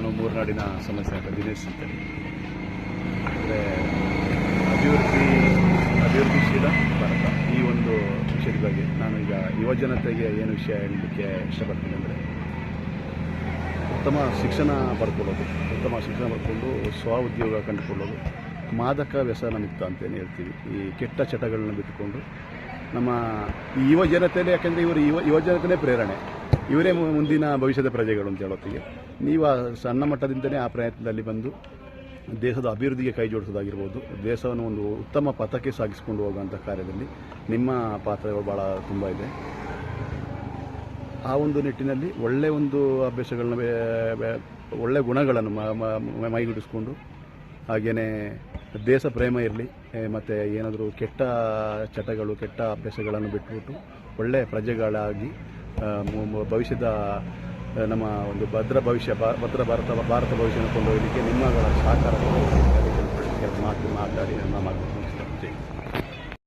ನಾನು ಮೂರ್ನಾಡಿನ ಸಮಸ್ಯೆ ಅಂತ ದಿನೇಶ್ ಅಂತೇಳಿ ಅಂದರೆ ಅಭಿವೃದ್ಧಿ, ಅಭಿವೃದ್ಧಿಶೀಲ ಭಾರತ ಈ ಒಂದು ವಿಷಯದ ಬಗ್ಗೆ ನಾನು ಈಗ ಯುವಜನತೆಗೆ ಏನು ವಿಷಯ ಹೇಳಲಿಕ್ಕೆ ಇಷ್ಟಪಡ್ತೀನಿ ಅಂದರೆ ಉತ್ತಮ ಶಿಕ್ಷಣ ಪಡ್ಕೊಳ್ಳೋದು, ಉತ್ತಮ ಶಿಕ್ಷಣ ಪಡ್ಕೊಂಡು ಸ್ವ ಉದ್ಯೋಗ ಕಂಡುಕೊಳ್ಳೋದು. ಮಾದಕ ವ್ಯಸನ ಮುಕ್ತ ಅಂತೇನು ಹೇಳ್ತೀವಿ. ಈ ಕೆಟ್ಟ ಚಟಗಳನ್ನ ಬಿಟ್ಟುಕೊಂಡು ನಮ್ಮ ಯುವ ಜನತೆಯೇ ಯಾಕೆಂದರೆ ಇವರು ಯುವ ಯುವ ಜನತೆಯೇ ಪ್ರೇರಣೆ. ಇವರೇ ಮುಂದಿನ ಭವಿಷ್ಯದ ಪ್ರಜೆಗಳು ಅಂತ ಹೇಳೋತ್ತಿಗೆ. ನೀವು ಆ ಸಣ್ಣ ಮಟ್ಟದಿಂದಲೇ ಆ ಪ್ರಯತ್ನದಲ್ಲಿ ಬಂದು ದೇಶದ ಅಭಿವೃದ್ಧಿಗೆ ಕೈ ಜೋಡಿಸೋದಾಗಿರ್ಬೋದು, ದೇಶವನ್ನು ಒಂದು ಉತ್ತಮ ಪಥಕ್ಕೆ ಸಾಗಿಸಿಕೊಂಡು ಹೋಗುವಂಥ ಕಾರ್ಯದಲ್ಲಿ ನಿಮ್ಮ ಪಾತ್ರಗಳು ಭಾಳ ತುಂಬ ಇದೆ. ಆ ಒಂದು ನಿಟ್ಟಿನಲ್ಲಿ ಒಳ್ಳೆ ಒಂದು ಅಭ್ಯಾಸಗಳನ್ನ ಒಳ್ಳೆ ಗುಣಗಳನ್ನು ಮೈಗೂಡಿಸ್ಕೊಂಡು ಹಾಗೆಯೇ ದೇಶ ಪ್ರೇಮ ಇರಲಿ ಮತ್ತು ಏನಾದರೂ ಕೆಟ್ಟ ಚಟಗಳು, ಕೆಟ್ಟ ಅಭ್ಯಾಸಗಳನ್ನು ಬಿಟ್ಟುಬಿಟ್ಟು ಒಳ್ಳೆಯ ಪ್ರಜೆಗಳಾಗಿ ಭವಿಷ್ಯದ ನಮ್ಮ ಒಂದು ಭದ್ರ ಭವಿಷ್ಯ ಭದ್ರ ಭಾರತ ಭಾರತ ಭವಿಷ್ಯನ ಕೊಂಡೊಯ್ಯಲಿಕ್ಕೆ ನಿಮ್ಮಗಳ ಸಹಕಾರ ಮಾತು ಮಾತಾಡಿ, ನಮ್ಮ.